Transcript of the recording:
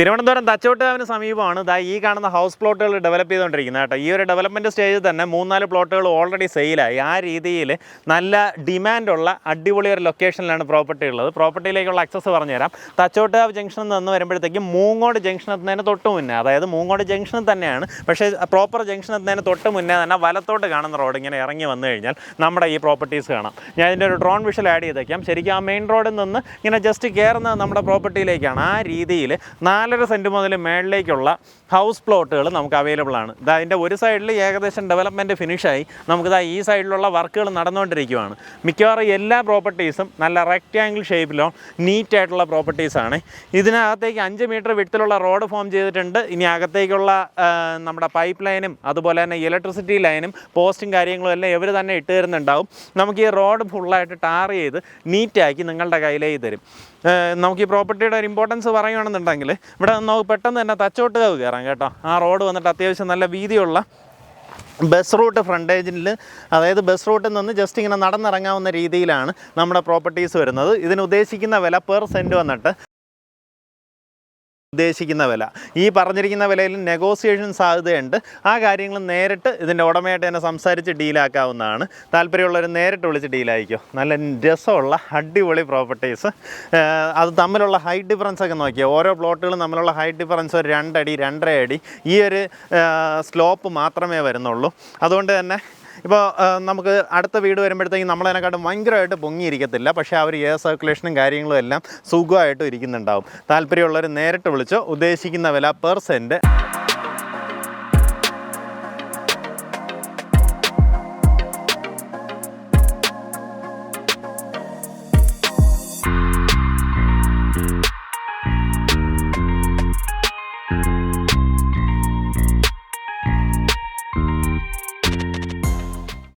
തിരുവനന്തപുരം തച്ചോട്ടുകാവിന് സമീപമാണ്. ദാ ഈ കാണുന്ന ഹൗസ് പ്ലോട്ടുകൾ ഡെവലപ്പ് ചെയ്തുകൊണ്ടിരിക്കുന്നത് കേട്ടോ. ഈ ഒരു ഡെവലപ്മെന്റ് സ്റ്റേജിൽ തന്നെ മൂന്നാൽ പ്ലോട്ടുകൾ ഓൾറെഡി സെയിലായി ആ രീതിയിൽ നല്ല ഡിമാൻഡുള്ള അടിപൊളി ഒരു ലൊക്കേഷനിലാണ് പ്രോപ്പർട്ടി ഉള്ളത്. പ്രോപ്പർട്ടിയിലേക്കുള്ള അക്സസ് പറഞ്ഞുതരാം. തച്ചോട്ടുകാവ് ജംഗ്ഷനിൽ നിന്ന് വരുമ്പോഴത്തേക്കും മൂങ്ങോട് ജംഗ്ഷൻ തന്നെ തൊട്ട് മുന്നേ അതായത് മൂങ്ങോട് ജംഗ്ഷനിൽ തന്നെയാണ്. പക്ഷേ പ്രോപ്പർ ജംഗ്ഷൻ തന്നെ തൊട്ട് മുന്നേ തന്നെ വലത്തോട്ട് കാണുന്ന റോഡ് ഇങ്ങനെ ഇറങ്ങി വന്നു കഴിഞ്ഞാൽ നമ്മുടെ ഈ പ്രോപ്പർട്ടീസ് കാണാം. ഞാൻ ഇതിന്റെ ഒരു ഡ്രോൺ വിഷൽ ആഡ് ചെയ്തേക്കാം. ശരിക്കും ആ മെയിൻ റോഡിൽ നിന്ന് ഇങ്ങനെ ജസ്റ്റ് കയറുന്നത് നമ്മുടെ പ്രോപ്പർട്ടിയിലേക്കാണ് ആ രീതിയിൽ നാലര സെന്റ് മുതൽ മേളിലേക്കുള്ള ഹൗസ് പ്ലോട്ടുകൾ നമുക്ക് അവൈലബിൾ ആണ്. ഇതാ അതിന്റെ ഒരു സൈഡിൽ ഏകദേശം ഡെവലപ്മെന്റ് ഫിനിഷായി നമുക്കിതാ ഈ സൈഡിലുള്ള വർക്കുകൾ നടന്നുകൊണ്ടിരിക്കുകയാണ് മിക്കവാറും എല്ലാ പ്രോപ്പർട്ടീസും നല്ല റെക്റ്റാങ്കിൾ ഷേപ്പിലോ നീറ്റായിട്ടുള്ള പ്രോപ്പർട്ടീസാണ് ഇതിനകത്തേക്ക് അഞ്ച് മീറ്റർ വിട്ടിലുള്ള റോഡ് ഫോം ചെയ്തിട്ടുണ്ട്. ഇനി അകത്തേക്കുള്ള നമ്മുടെ പൈപ്പ് ലൈനും അതുപോലെ തന്നെ ഇലക്ട്രിസിറ്റി ലൈനും പോസ്റ്റും കാര്യങ്ങളും എല്ലാം ഇവർ തന്നെ ഇട്ട് തരുന്നുണ്ടാവും. നമുക്ക് ഈ റോഡ് ഫുള്ളായിട്ട് ടാർ ചെയ്ത് നീറ്റാക്കി നിങ്ങളുടെ കയ്യിലേക്ക് തരും. നമുക്ക് ഈ പ്രോപ്പർട്ടിയുടെ ഒരു ഇമ്പോർട്ടൻസ് പറയുകയാണെന്നുണ്ടെങ്കിൽ ഇവിടെ നമുക്ക് പെട്ടെന്ന് തന്നെ തച്ചോട്ടുകാവ് കയറാം കേട്ടോ. ആ റോഡ് വന്നിട്ട് അത്യാവശ്യം നല്ല വീതിയുള്ള ബസ് റൂട്ട് ഫ്രണ്ടേജിൽ അതായത് ബസ് റൂട്ടിൽ നിന്ന് ജസ്റ്റ് ഇങ്ങനെ നടന്നിറങ്ങാവുന്ന രീതിയിലാണ് നമ്മുടെ പ്രോപ്പർട്ടീസ് വരുന്നത്. ഇതിന് ഉദ്ദേശിക്കുന്ന വില പെർ സെന്റ് വന്നിട്ട് ഉദ്ദേശിക്കുന്ന വില. ഈ പറഞ്ഞിരിക്കുന്ന വിലയിൽ നെഗോസിയേഷൻ സാധ്യതയുണ്ട്. ആ കാര്യങ്ങൾ നേരിട്ട് ഇതിന്റെ ഉടമയായിട്ട് തന്നെ സംസാരിച്ച് ഡീലാക്കാവുന്നതാണ് താല്പര്യമുള്ളവർ നേരിട്ട് വിളിച്ച് ഡീലായിക്കോ നല്ല രസമുള്ള അടിപൊളി പ്രോപ്പർട്ടീസ് അത് തമ്മിലുള്ള ഹൈറ്റ് ഡിഫറൻസ് ഒക്കെ നോക്കിയാൽ ഓരോ പ്ലോട്ടുകളും തമ്മിലുള്ള ഹൈറ്റ് ഡിഫറൻസ് ഒരു രണ്ടടി രണ്ടര അടി ഈ ഒരു സ്ലോപ്പ് മാത്രമേ വരുന്നുള്ളൂ. അതുകൊണ്ട് തന്നെ ഇപ്പോൾ നമുക്ക് അടുത്ത വീട് വരുമ്പോഴത്തേക്കും നമ്മളതിനെക്കാട്ടും ഭയങ്കരമായിട്ട് പൊങ്ങിയിരിക്കത്തില്ല. പക്ഷേ അവർ എയർ സർക്കുലേഷനും കാര്യങ്ങളും എല്ലാം സുഖമായിട്ടും ഇരിക്കുന്നുണ്ടാവും. താല്പര്യമുള്ളവർ നേരിട്ട് വിളിച്ചോ ഉദ്ദേശിക്കുന്ന വില പെർ സെന്റ്